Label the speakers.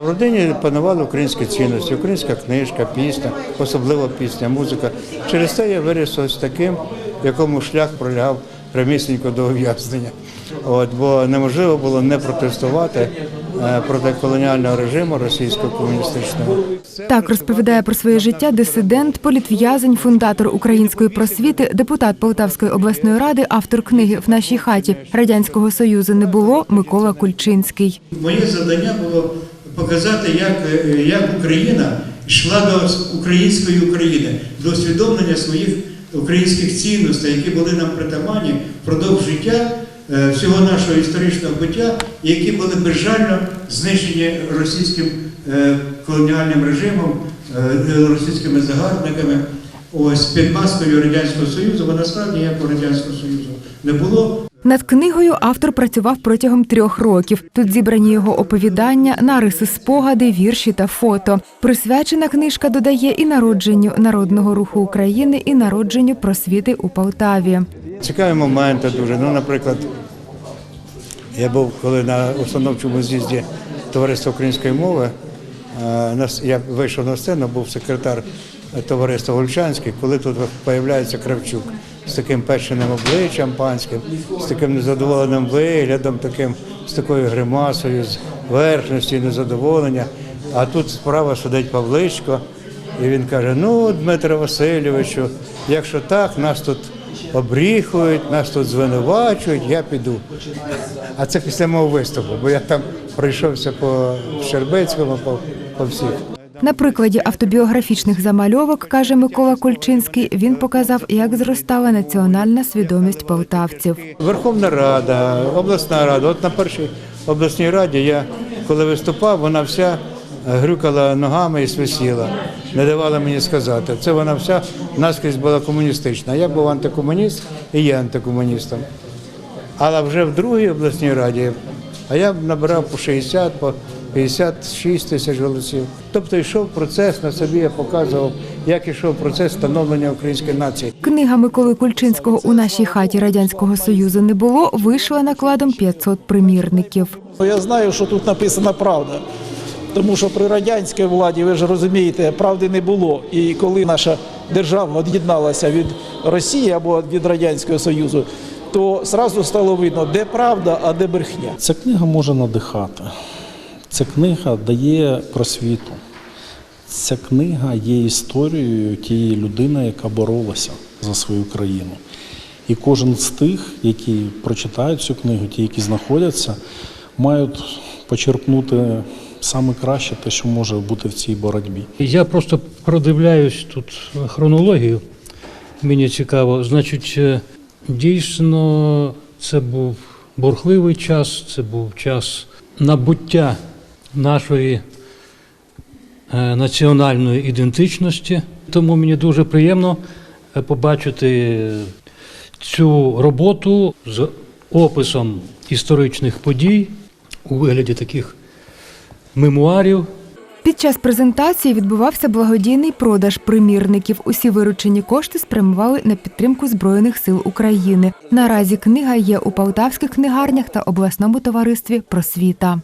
Speaker 1: В родині панували українські цінності, українська книжка, пісня, особливо пісня, музика. Через це я виріс ось таким, в якому шлях пролягав прямісінько до ув'язнення. От, бо неможливо було не протестувати е, проти колоніального режиму російського комуністичного.
Speaker 2: Так розповідає про своє життя дисидент, політв'язень, фундатор української просвіти, депутат Полтавської обласної ради, автор книги В нашій хаті радянського союзу не було Микола Кульчинський.
Speaker 1: Моє завдання було показати, як, е, як Україна йшла до української України, до усвідомлення своїх українських цінностей, які були нам притаманні впродовж життя е, всього нашого історичного буття, і які були безжально знищені російським е, колоніальним режимом, російськими загарбниками. Ось під маскою Радянського Союзу, бо насправді ніякого Радянського Союзу не було.
Speaker 2: Над книгою автор працював протягом трьох років. Тут зібрані його оповідання, нариси, спогади, вірші та фото. Присвячена книжка додає і народженню народного руху України, і народженню просвіти у Полтаві.
Speaker 1: Цікаві моменти дуже. Ну, наприклад, я був коли на установчому з'їзді товариства української мови. е, Я вийшов на сцену, був секретар товариства Гольчанський, коли тут з'являється Кравчук з таким печеним обличчям панським, з таким незадоволеним виглядом, таким, з такою гримасою, з верхності, незадоволення. А тут справа сидить Павличко, і він каже: Ну, Дмитре Васильовичу, якщо так, нас тут обріхують, нас тут звинувачують, я піду. А це після мого виступу, бо я там пройшовся по Щербецькому, по, по всіх.
Speaker 2: На прикладі автобіографічних замальовок, каже Микола Кульчинський, він показав, як зростала національна свідомість полтавців.
Speaker 1: Верховна Рада, обласна рада. От на першій обласній раді я коли виступав, вона вся грюкала ногами і свисіла. Не давала мені сказати. Це вона вся наскрізь була комуністична. Я був антикомуніст і є антикомуністом. Але вже в другій обласній раді, а я набирав по 60, по 56 тисяч голосів. Тобто йшов процес на собі, я показував, як йшов процес становлення української нації.
Speaker 2: Книга Миколи Кульчинського у нашій хаті радянського союзу не було. Вийшла накладом 500 примірників.
Speaker 3: Ну, Я знаю, що тут написана правда. Тому що при радянській владі, ви ж розумієте, правди не було. І коли наша держава від'єдналася від Росії або від Радянського Союзу, то зразу стало видно, де правда, а де брехня.
Speaker 4: Ця книга може надихати. Ця книга дає просвіту. Ця книга є історією тієї людини, яка боролася за свою країну. І кожен з тих, які прочитають цю книгу, ті, які знаходяться, мають почерпнути саме краще те, що може бути в цій боротьбі.
Speaker 5: Я просто продивляюсь тут хронологію. Мені цікаво. Значить, е, дійсно, це був бурхливий час, це був час набуття нашої е, національної ідентичності. Тому мені дуже приємно е, побачити цю роботу з описом історичних подій у вигляді таких мемуарів.
Speaker 2: Під час презентації відбувався благодійний продаж примірників. Усі виручені кошти спрямували на підтримку Збройних сил України. Наразі книга є у полтавських книгарнях та обласному товаристві Просвіта.